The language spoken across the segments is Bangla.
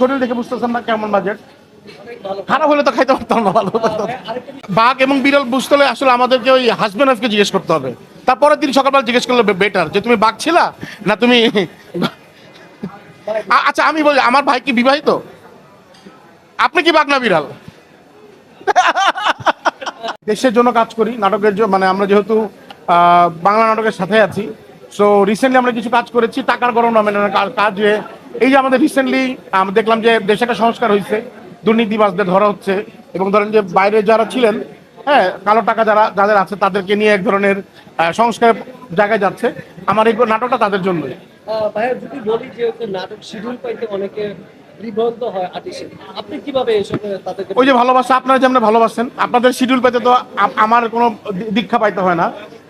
শরীর দেখে বুঝতেছেন না কেমন বাজেট খারাপ হলে তো খাইতে পারতাম না, ভালো বাঘ এবং বিড়াল বুঝতে হলে আসলে আমাদেরকে ওই হাজব্যান্ড ওয়াইফকে জিজ্ঞেস করতে হবে। তারপরের দিন সকালবেলা জিজ্ঞেস করলে বেটার যে তুমি বাঘ ছিলা না তুমি আচ্ছা আমি বলি, আমার ভাই কি বিবাহিত? আপনি কি বাঘ না বিড়াল? দেশের জন্য কাজ করি, নাটকের জন্য মানে আমরা যেহেতু বাংলা নাটকের সাথে আছি। সো রিসেন্টলি আমরা কিছু কাজ করেছি, টাকার গরম নামে কাজে এই যে আমাদের রিসেন্টলি দেখলাম যে দেশে একটা সংস্কার হয়েছে দুর্নীতিবাজদের ধরা হচ্ছে এবং ধরেন যে বাইরে যারা ছিলেন হ্যাঁ কালো টাকা যারা যাদের আছে তাদেরকে নিয়ে এক ধরনের সংস্কার জায়গায় যাচ্ছে। আমার এই নাটকটা তাদের জন্যই। ভাইয়া যদি বলি যে নাটক শিডিউল পাইতে অনেকে বিভ্রান্ত হয় আর্টিস্ট আপনি কীভাবে এসবে তাদেরকে ওই যে ভালোবাসা আপনারা যেমন ভালোবাসেন আপনাদের শিডিউল পেতে তো আমার কোনো দীক্ষা পাইতে হয় না।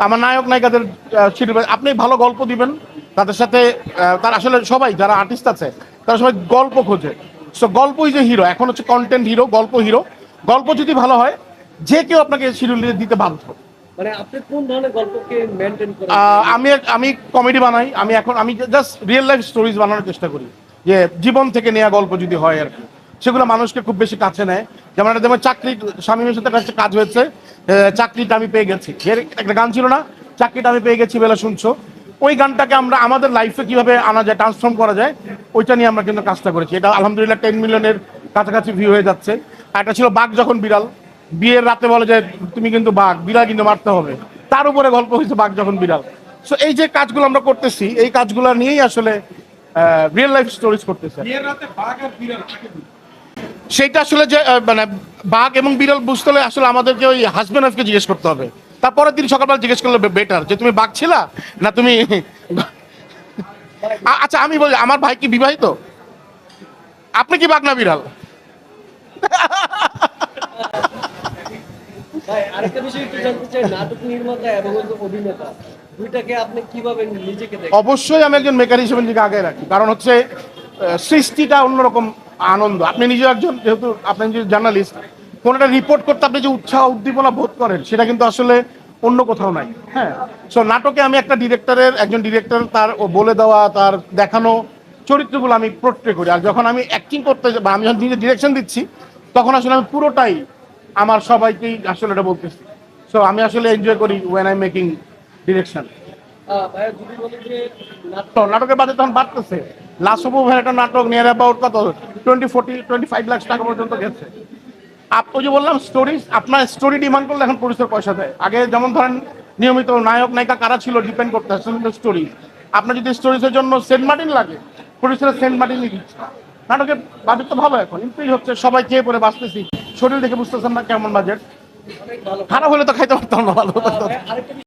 আমার নায়ক নায়িকাদের শিডিউল আপনি ভালো গল্প দিবেন তাদের সাথে তার আসলে সবাই যারা আর্টিস্ট আছে তারা সবাই গল্প খোঁজে। সো গল্পই যে হিরো এখন হচ্ছে কন্টেন্ট হিরো গল্প হিরো গল্প যদি ভালো হয় যে কেউ আপনাকে শিডিউল দিতে বাধ্য। মানে আমি আমি কমেডি বানাই। আমি এখন আমি জাস্ট রিয়েল লাইফ স্টোরিজ বানানোর চেষ্টা করি। যে জীবন থেকে নেওয়া গল্প যদি হয় আর কি। সেগুলো মানুষকে খুব বেশি কাছে নেয়। যেমন একটা যেমন চাকরি স্বামীর সাথে একটা কাজ হয়েছে। চাকরিটা আমি পেয়ে গেছি। একটা গান ছিল না? চাকরিটা আমি পেয়ে গেছি বেলা শুনছো। ওই গানটাকে আমরা আমাদের লাইফে কীভাবে আনা যায় ট্রান্সফর্ম করা যায় ওইটা নিয়ে আমরা কিন্তু কাজটা করেছি। এটা আলহামদুলিল্লাহ টেন মিলিয়নের কাছাকাছি ভিউ হয়ে যাচ্ছে। আর একটা ছিল বাঘ যখন বিড়াল বিয়ের রাতে বলে যে তুমি কিন্তু বাঘ বিড়াল কিন্তু মারতে হবে। তার উপরে গল্প হয়েছে বাঘ যখন বিড়াল। সো এই যে কাজগুলো আমরা করতেছি এই কাজগুলো নিয়েই আসলে রিয়েল লাইফ স্টোরিজ করতেছে সেইটা আসলে যে মানে বাঘ এবং বিড়াল বুঝতে হলে আসলে আমাদেরকে ওই হাজব্যান্ড ওয়াইফকে জিজ্ঞেস করতে হবে। তারপরের দিন সকালবেলা জিজ্ঞেস করলে বেটার যে তুমি বাঘ ছিলা না তুমি আচ্ছা আমি বলি আমার ভাই কি বিবাহিত? আপনি কি বাঘ না বিড়াল? আরেকটা বিষয় একটু জানতে চাই নাটক নির্মাতা এবং অভিনেতা দুইটাকে আপনি কীভাবে নিজেকে অবশ্যই আমি একজন মেকার হিসেবে নিজেকে আগে রাখি কারণ হচ্ছে সৃষ্টিটা অন্যরকম আনন্দ। আপনি নিজে একজন যেহেতু আপনি জার্নালিস্ট কোনো একটা রিপোর্ট করতে আপনি যে উৎসাহ উদ্দীপনা বোধ করেন সেটা কিন্তু আসলে অন্য কোথাও নাই। হ্যাঁ? সো নাটকে আমি একটা ডিরেক্টরের একজন ডিরেক্টর তার ও বলে দেওয়া তার দেখানো চরিত্রগুলো আমি পোর্ট্রে করি। আর যখন আমি অ্যাক্টিং করতে বা আমি যখন নিজে ডিরেকশন দিচ্ছি তখন আসলে আমি পুরোটাই আমার সবাইকেই আসলে এটা বলতেছি। সো আমি আসলে এনজয় করি ওয়েন আই মেকিং ডিরেকশন নাটকের বাজেট তখন বাড়তেছে। লাস্ট অফ একটা নাটক নিয়ার অ্যাবাউট কত? Twenty forty twenty five lakh টাকা পর্যন্ত গেছে। ওই যে বললাম স্টোরি আপনার স্টোরি ডিমান্ড করলে এখন প্রডিউসার পয়সা দেয়। আগে যেমন ধরেন নিয়মিত নায়ক, নায়িকা কারা ছিল ডিপেন্ড করতে হয় স্টোরি আপনার যদি স্টোরিজের জন্য সেন্ট মার্টিন লাগে পুরুষের সেন্ট মার্টিনই দিচ্ছে নাটকের বাজেট তো ভালো এখন ইনক্রিজ হচ্ছে সবাই খেয়ে পরে বাঁচতেছি। শরীর দেখে বুঝতেছেন না কেমন বাজেট। খারাপ হলে তো খাইতে পারতাম না, ভালো